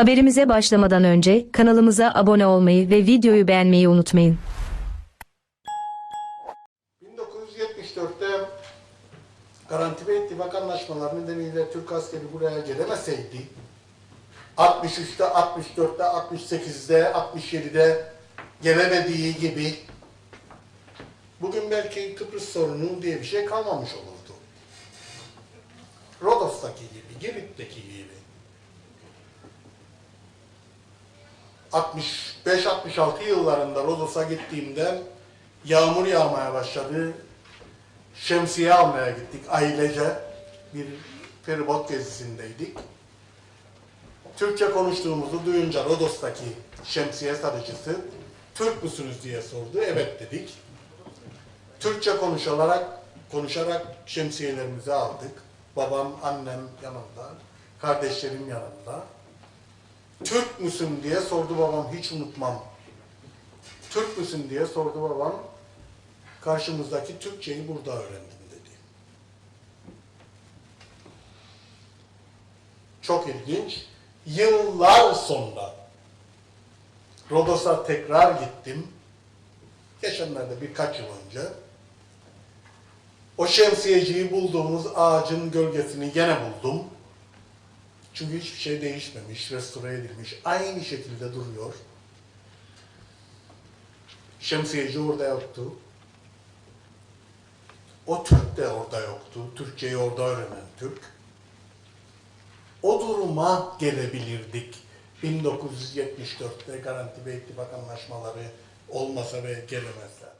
Haberimize başlamadan önce kanalımıza abone olmayı ve videoyu beğenmeyi unutmayın. 1974'te Garanti ve İttifak Anlaşmaları nedeniyle Türk askeri buraya gelemeseydi, 63'te, 64'te, 68'de, 67'de gelemediği gibi bugün belki Kıbrıs sorunu diye bir şey kalmamış olurdu. Rodos'taki gibi, Girit'teki gibi. 65-66 yıllarında Rodos'a gittiğimde yağmur yağmaya başladı. Şemsiye almaya gittik ailece. Bir feribot gezisindeydik. Türkçe konuştuğumuzu duyunca Rodos'taki şemsiye satıcısı Türk müsünüz diye sordu. Evet dedik. Türkçe konuşarak konuşarak şemsiyelerimizi aldık. Babam, annem yanımda, kardeşlerim yanımda. Türk müsün diye sordu babam hiç unutmam. Türk müsün diye sordu babam. Karşımızdaki Türkçeyi burada öğrendim dedi. Çok ilginç. Yıllar sonra Rodos'a tekrar gittim. Geçenlerde birkaç yıl önce. O şemsiyeciyi bulduğumuz ağacın gölgesini gene buldum. Çünkü hiçbir şey değişmemiş, restore edilmiş. Aynı şekilde duruyor. Şemsiyeci orada yoktu. O Türk de orada yoktu. Türkçeyi orada öğrenen Türk. O duruma gelebilirdik. 1974'te Garanti ve İttifak Anlaşmaları olmasa ve gelemezler.